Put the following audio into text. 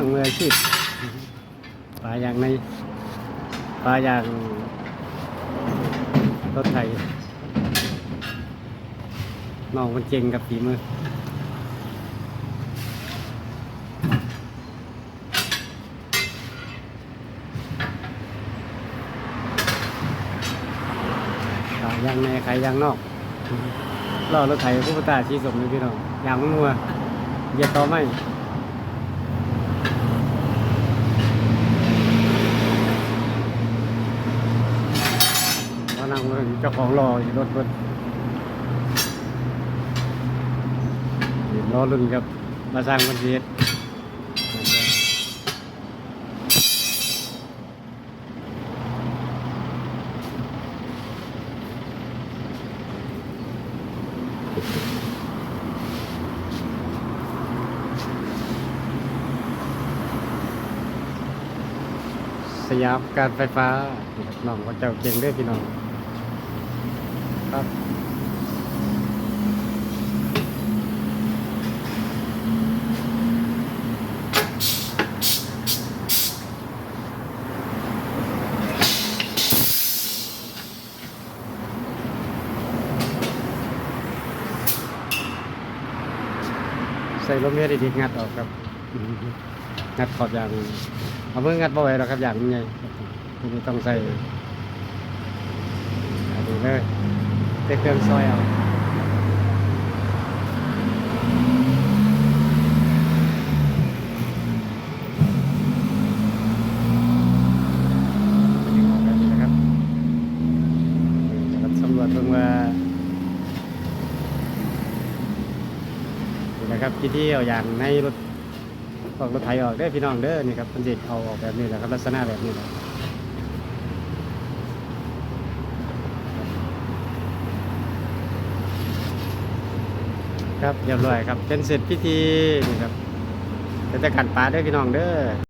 ช่างมืออาชีพปลาอย่างในปลาอย่างรถไถน้องมันเจงกับฝีมือขายยางในขายยางนอกล่อรถไถผู้ประตาชีสมเลยพี่น้องยางมันมัวเหยียบต่อไม่ว่านั่ง เจ้าของรออยู่รถรถเห็นรอรุ่นครับ มาสร้างบันเทียสยามการไฟฟ้าน้องว่าเจ้าเก่งเด้วยพี่น้อง ครับใส่ลมเมียดีๆงัดออกครับ งัดขอบอย่างเอาเมื่องัดบ่อยหรอกครับอย่างนี้ไงคุณต้องใส่อันนี้เลย เตะเครื่องซอยเอาแบบนี้นะครับนี่นะครับสำรวจเพิ่งว่านะครับที่ที่เอาอย่างในรถออกรถไถออกได้พี่น้องเด้อนี่ครับมันจะเอาออกแบบนี้แหละครับลักษณะแบบนี้แหละ ครับเรียบร้อยครับเป็นเสร็จพิธีนี่ครับจะจะกัดปลาด้อพี่น้องเด้อ